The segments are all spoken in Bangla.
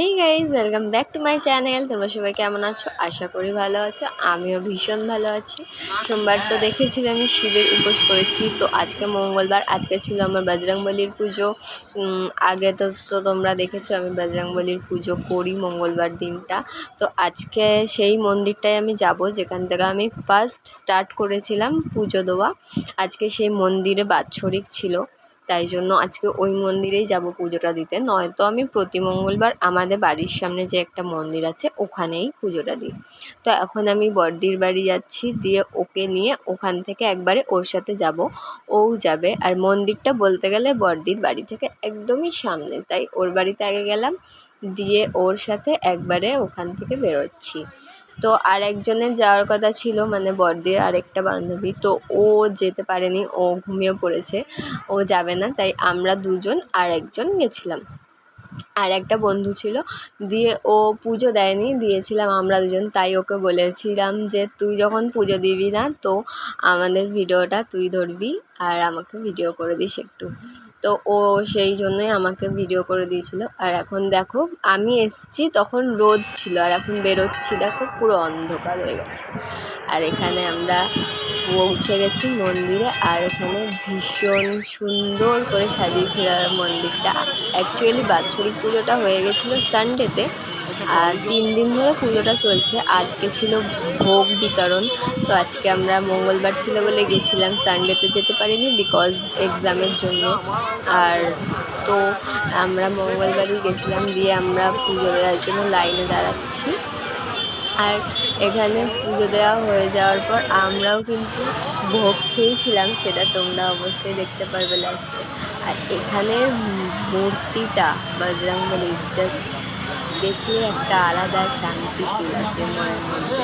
Hey guys welcome back to my channel তোমরা সবাই কেমন আছো? আশা করি ভালো আছো। আমিও ভীষণ ভালো আছি। সোমবার তো দেখেছিলে আমি শিবের উপোস করেছি। তো আজকে মঙ্গলবার, আজকে ছিল আমার বজরংবলির পুজো। আগে তো তো তোমরা দেখেছ আমি বজরংবলির পুজো করি মঙ্গলবার দিনটা। তো আজকে সেই মন্দিরটায় আমি যাব, যেখান থেকে আমি ফার্স্ট স্টার্ট করেছিলাম পুজো দেওয়া। আজকে সেই মন্দিরে বাৎসরিক ছিল। তাই জন্য আজকে ওই মন্দিরেই যাব পুজোটা দিতে। নয়তো আমি প্রতি মঙ্গলবার আমাদের বাড়ির সামনে যে একটা মন্দির আছে, ওখানেই পুজোটা দিই। তো এখন আমি বড়দির বাড়ি যাচ্ছি, দিয়ে ওকে নিয়ে ওখান থেকে একবারে ওর সাথে যাব। ও যাবে। আর মন্দিরটা বলতে গেলে বড়দির বাড়ি থেকে একদমই সামনে। তাই ওর বাড়িতে আগে গেলাম, দিয়ে ওর সাথে একবারে ওখান থেকে বেরোচ্ছি। তো আর একজনের যাওয়ার কথা ছিল মানে বড়দির আরেকটা বান্ধবী। তো ও যেতে পারেনি, ও ঘুমিয়ে পড়েছে, ও যাবে না, তাই আমরা দুজন আর একজন গেছিলাম। আর একটা বন্ধু ছিল, দিয়ে ও পুজো দেয়নি, দিয়েছিলাম আমরা দুজন, তাই ওকে বলেছিলাম যে, তুই যখন পুজো দিবি না, তো আমাদের ভিডিওটা তুই ধরবি, আর আমাকে ভিডিও করে দিস একটু। তো ও সেই জন্যই আমাকে ভিডিও করে দিয়েছিল। আর এখন দেখো, আমি এসছি তখন রোদ ছিল, আর এখন বেরোচ্ছি দেখো, পুরো অন্ধকার হয়ে গেছে। আর এখানে আমরা পৌঁছে গেছি মন্দিরে, আর এখানে ভীষণ সুন্দর করে সাজিয়েছিল মন্দিরটা। অ্যাকচুয়ালি বাৎসরিক পুজোটা হয়ে গেছিল সানডেতে আর তিন দিন ধরে পুজোটা চলছে। আজকে ছিল ভোগ বিতরণ। তো আজকে আমরা মঙ্গলবার ছিল বলে গেছিলাম। সানডেতে যেতে পারিনি বিকজ এক্সামের জন্য। আর তো আমরা মঙ্গলবারই গেছিলাম দিয়ে আমরা পুজো দেওয়ার জন্য লাইনে দাঁড়াচ্ছি। আর এখানে পুজো দেওয়া হয়ে যাওয়ার পর আমরাও কিন্তু ভোগ খেয়েছিলাম, সেটা তোমরা অবশ্যই দেখতে পারবে লাস্টে আর এখানের মূর্তিটা, বজরংবলির জাস্ট দেখলে একটা আলাদা শান্তি ফিল আসে মনের মধ্যে।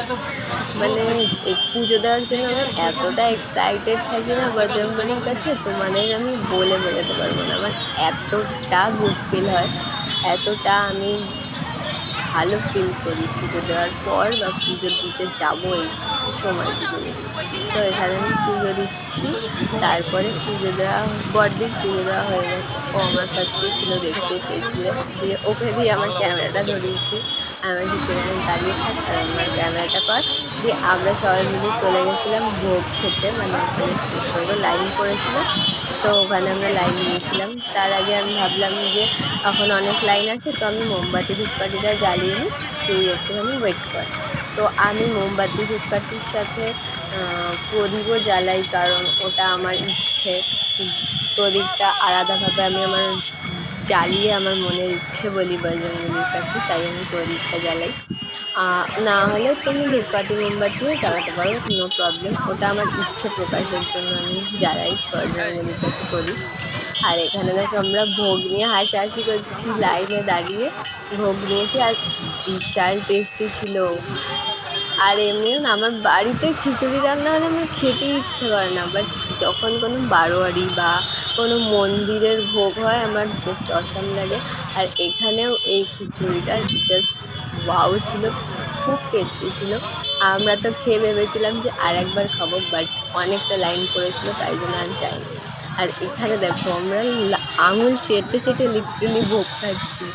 মানে এই পুজো দেওয়ার জন্য আমি এতটা এক্সাইটেড থাকি না বর্ধমানের কাছে তোমাদের আমি বলে বোঝাতে পারব না। আমার এতটা গুড ফিল হয়, এতটা আমি ভালো ফিল করি পুজো দেওয়ার পর বা পুজো দিতে যাব এই সময়টুকুনি তো এখানে আমি পুজো দিচ্ছি। তারপরে পুজো দেওয়া, বড়দিন পুজো দেওয়া হয়ে গেছে। ও আমার ফার্স্টে ছিল, দেখতে পেয়েছিলে। দিয়ে ওকে দিয়ে আমার ক্যামেরাটা ধরিয়েছি। আমি যে সেখানে দাঁড়িয়ে থাক, আর আমার ক্যামেরাটা কর। দিয়ে আমরা সবাই মিলে চলে গেছিলাম ভোগ খেতে। মানে ওখানে ছোটো লাইন পড়েছিল। তো ওখানে আমরা লাইন নিয়েছিলাম। তার আগে আমি ভাবলাম যে, এখন অনেক লাইন আছে, তো আমি মোমবাতি ধূপকাঠিটা জ্বালিয়ে নিই তুই একটুখানি ওয়েট কর। তো আমি মোমবাতি ধূপকাঠির সাথে প্রদীপও জ্বালাই কারণ ওটা আমার ইচ্ছে। প্রদীপটা আলাদাভাবে আমি আমার, জ্বালিয়ে আমার মনের ইচ্ছে বলি বজরঙ্গলির কাছে, তাই আমি প্রদীপটা জ্বালাই। না হলে তুমি ধূপকাঠি মোমবাতিও জ্বালাতে পারো কোনো প্রবলেম ওটা আমার ইচ্ছে প্রকাশের জন্য আমি জ্বালাই বজরঙ্গলির কাছে প্রদীপ। আর এখানে দেখো আমরা ভোগ নিয়ে হাসাহাসি করছি, লাইনে দাঁড়িয়ে। ভোগ নিয়েছি আর বিশাল টেস্টি ছিল। আর এমনিও না, আমার বাড়িতে খিচুড়ি রান্না হলে আমার খেতে ইচ্ছে করে না বাট যখন কোনো বারোয়ারি বা কোনো মন্দিরের ভোগ হয়, আমার জাস্ট অসাম লাগে। আর এখানেও এই খিচুড়িটা জাস্ট ওয়াও ছিল, খুব টেস্টি ছিল। আমরা তো খেয়ে ভেবেছিলাম যে আর একবার খাব বাট অনেকটা লাইন পড়েছিল তাই জন্য আর যাইনি। আর এখানে দেখো, আমরা আঙুল চেটে চেটে লিটারেলি ভোগ খাচ্ছি।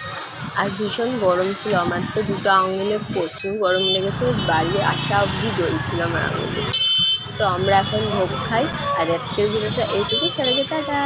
আর ভীষণ গরম ছিল আমার তো দুটো আঙুলে প্রচুর গরম লেগেছে, বাড়ি আসা অবধি জ্বলছিল আমার আঙুলে। তো আমরা এখন ভোগ খাই, আর আজকের ভিডিওটা এইটুকু সবাইকে টাটা।